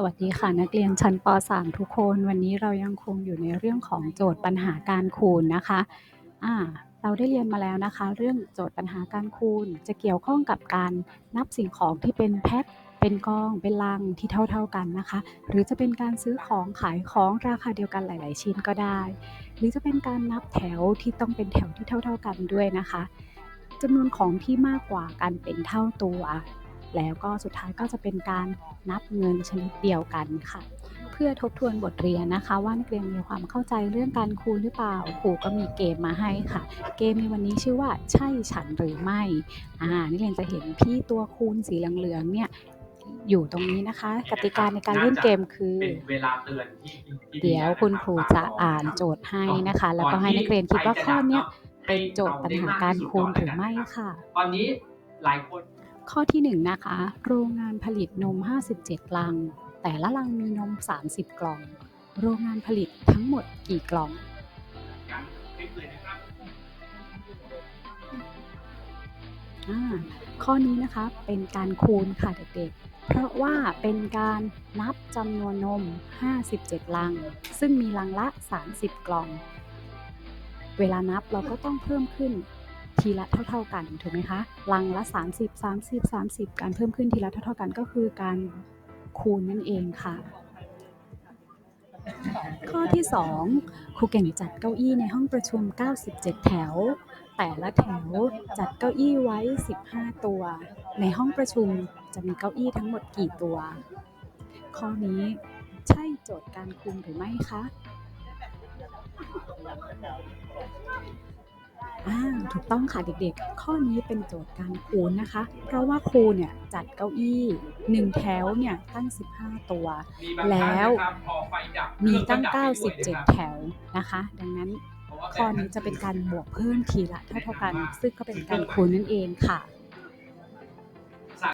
สวัสดีค่ะนักเรียนชั้นป .3 ทุกคนวันนี้เรายังคงอยู่ในเรื่องของโจทย์ปัญหาการคูณนะคะอ่าเราได้เรียนมาแล้วนะคะ เรื่องโจทย์ปัญหาการคูณ จะเกี่ยวข้องกับการนับสิ่งของที่เป็นแพ็คเป็นกองเป็นลังที่เท่า ๆกันนะคะ หรือจะเป็นการซื้อของขายของราคาเดียวกันหลาย ๆ ชิ้นก็ได้ หรือจะเป็นการนับแถวที่ต้องเป็นแถวที่เท่า ๆกันด้วยนะคะจำนวนของที่มากกว่ากันเป็นเท่าตัว แล้วก็สุดท้ายก็จะเป็นการนับเงินชนิดเดียวกันค่ะ เพื่อทบทวนบทเรียนนะคะ ว่านักเรียนมีความเข้าใจเรื่องการคูณหรือเปล่าครูก็มีเกมมาให้ค่ะ เกมในวันนี้ชื่อว่าใช่ฉันหรือไม่อ่านักเรียนจะเห็นพี่ตัวคูณสีเหลืองๆเนี่ยอยู่ตรงนี้นะคะ กติกาในการเล่นเกมคือเป็นเวลาเตือนที่ที่เดี๋ยวคุณครูจะอ่านโจทย์ให้นะคะ แล้วก็ให้นักเรียนคิดว่าข้อเนี้ยเป็นโจทย์ปัญหาการคูณหรือไม่ค่ะ ตอนนี้หลายคน ข้อที่ 1 นะคะ โรงงานผลิตนม 57 ลัง แต่ละลังมีนม 30 กล่อง โรงงานผลิตทั้งหมดกี่กล่องอ่าข้อนี้นะคะเป็นการคูณค่ะเด็กๆ เพราะว่าเป็นการนับจำนวนนม 57 ลัง ซึ่งมีลังละ 30 กล่อง เวลานับเราก็ต้องเพิ่มขึ้น ทีละเท่า ๆกันถูกไหมคะลังละ 30 30 30 การเพิ่มขึ้นทีละเท่า ๆ กันก็คือการคูณนั่นเองค่ะ ข้อที่ 2ครูเก่งจัดเก้าอี้ในห้องประชุม 97 แถว แต่ละแถวจัดเก้าอี้ไว้ 15 ตัว ในห้องประชุมจะมีเก้าอี้ทั้งหมดกี่ตัว ข้อนี้ใช่โจทย์การคูณหรือไม่คะ อ่าถูกต้องค่ะเด็กๆ ข้อนี้เป็นโจทย์การคูณนะคะ เพราะว่าครูเนี่ยจัดเก้าอี้ 1 แถวเนี่ยตั้ง 15 ตัว แล้วมีตั้งเครื่องก็ดับไปด้วย97 แถวนะคะ ดังนั้นข้อนี้จะเป็นการบวกเพิ่มทีละเท่าๆกัน ซึ่งก็เป็นการคูณนั่นเองค่ะ